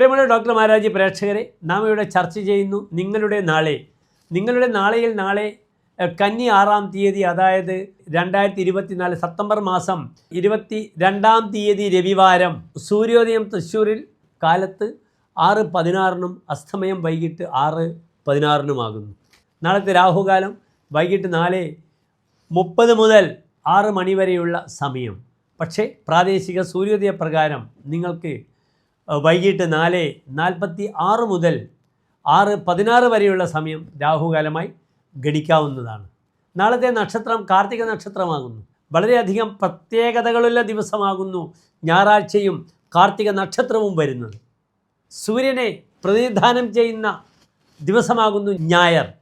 പ്രിയമുള്ള ഡോക്ടർ മഹാരാജി പ്രേക്ഷകരെ നാം ഇവിടെ ചർച്ച ചെയ്യുന്നു നിങ്ങളുടെ നാളെ. നിങ്ങളുടെ നാളെയിൽ നാളെ കന്നി ആറാം തീയതി അതായത് രണ്ടായിരത്തി ഇരുപത്തിനാല് സെപ്റ്റംബർ മാസം ഇരുപത്തി രണ്ടാം തീയതി രവിവാരം സൂര്യോദയം തൃശ്ശൂരിൽ കാലത്ത് ആറ് പതിനാറിനും അസ്തമയം വൈകിട്ട് ആറ് പതിനാറിനുമാകുന്നു നാളത്തെ രാഹുകാലം വൈകിട്ട് നാല് മുപ്പത് മുതൽ ആറ് മണിവരെയുള്ള സമയം. പക്ഷേ പ്രാദേശിക സൂര്യോദയ പ്രകാരം നിങ്ങൾക്ക് വൈകിട്ട് നാല് നാൽപ്പത്തി ആറ് മുതൽ ആറ് പതിനാറ് വരെയുള്ള സമയം രാഹുകാലമായി ഗണിക്കാവുന്നതാണ്. നാളത്തെ നക്ഷത്രം കാർത്തിക നക്ഷത്രമാകുന്നു. വളരെയധികം പ്രത്യേകതകളുള്ള ദിവസമാകുന്നു ഞായറാഴ്ചയും കാർത്തിക നക്ഷത്രവും വരുന്നത്. സൂര്യനെ പ്രതിനിധാനം ചെയ്യുന്ന ദിവസമാകുന്നു ഞായർ.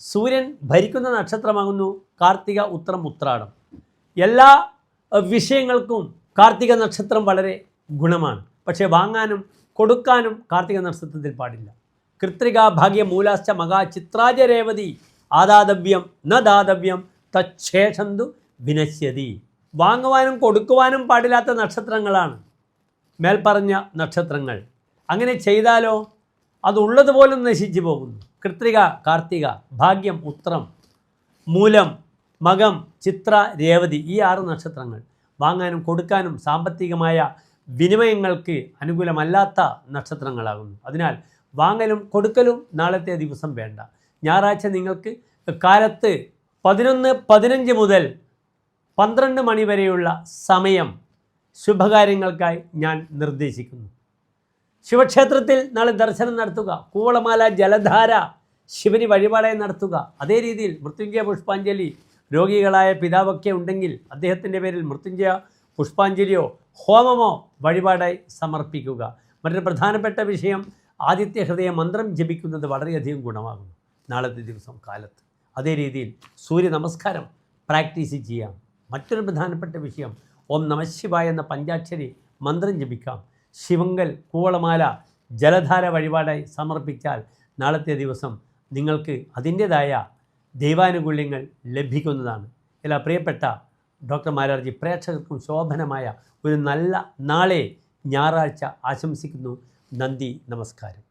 സൂര്യൻ ഭരിക്കുന്ന നക്ഷത്രമാകുന്നു കാർത്തിക ഉത്രം ഉത്രാടം. എല്ലാ വിഷയങ്ങൾക്കും കാർത്തിക നക്ഷത്രം വളരെ ഗുണമാണ്. പക്ഷേ വാങ്ങാനും കൊടുക്കാനും കാർത്തിക നക്ഷത്രത്തിൽ പാടില്ല. കൃത്രിക ഭാഗ്യ മൂലാശ്ച മകാ ചിത്രാജ രേവതി ആദാതവ്യം ന ദാതവ്യം തച്ഛേഷന്തു വിനശ്യതി. വാങ്ങുവാനും കൊടുക്കുവാനും പാടില്ലാത്ത നക്ഷത്രങ്ങളാണ് മേൽപ്പറഞ്ഞ നക്ഷത്രങ്ങൾ. അങ്ങനെ ചെയ്താലോ? അതുള്ളതുപോലും നശിച്ചു പോകുന്നു. കൃത്രിക കാർത്തിക ഭാഗ്യം ഉത്രം മൂലം മകം ചിത്ര രേവതി ഈ ആറ് നക്ഷത്രങ്ങൾ വാങ്ങാനും കൊടുക്കാനും സാമ്പത്തികമായ വിനിമയങ്ങൾക്ക് അനുകൂലമല്ലാത്ത നക്ഷത്രങ്ങളാകുന്നു. അതിനാൽ വാങ്ങലും കൊടുക്കലും നാളത്തെ ദിവസം വേണ്ട. ഞായറാഴ്ച നിങ്ങൾക്ക് കാലത്ത് പതിനൊന്ന് പതിനഞ്ച് മുതൽ പന്ത്രണ്ട് മണി വരെയുള്ള സമയം ശുഭകാര്യങ്ങൾക്കായി ഞാൻ നിർദ്ദേശിക്കുന്നു. ശിവക്ഷേത്രത്തിൽ നാളെ ദർശനം നടത്തുക. കൂവളമാല ജലധാര ശിവന് വഴിപാടായി നടത്തുക. അതേ രീതിയിൽ മൃത്യുഞ്ജയ പുഷ്പാഞ്ജലി രോഗികളായ പിതാവൊക്കെ ഉണ്ടെങ്കിൽ അദ്ദേഹത്തിന്റെ പേരിൽ മൃത്യുഞ്ജയ പുഷ്പാഞ്ജലിയോ ഹോമമോ വഴിപാടായി സമർപ്പിക്കുക. മറ്റൊരു പ്രധാനപ്പെട്ട വിഷയം ആദിത്യ ഹൃദയ മന്ത്രം ജപിക്കുന്നത് വളരെയധികം ഗുണമാകുന്നു. നാളത്തെ ദിവസം കാലത്ത്. അതേ രീതിയിൽ സൂര്യ നമസ്കാരം പ്രാക്ടീസ് ചെയ്യാം. മറ്റൊരു പ്രധാനപ്പെട്ട വിഷയം ഓം നമശിവായ എന്ന പഞ്ചാക്ഷരി മന്ത്രം ജപിക്കാം. ശിവങ്കൽ കൂവളമാല ജലധാര വഴിപാടായി സമർപ്പിച്ചാൽ നാളത്തെ ദിവസം നിങ്ങൾക്ക് അതിന്റേതായ ദൈവാനുകൂല്യങ്ങൾ ലഭിക്കുന്നതാണ്. എല്ലാ പ്രിയപ്പെട്ട ഡോക്ടർ മാരാർജി പ്രേക്ഷകർക്കും ശോഭനമായ ഒരു നല്ല നാളെ ഞായറാഴ്ച ആശംസിക്കുന്നു. നന്ദി നമസ്കാരം.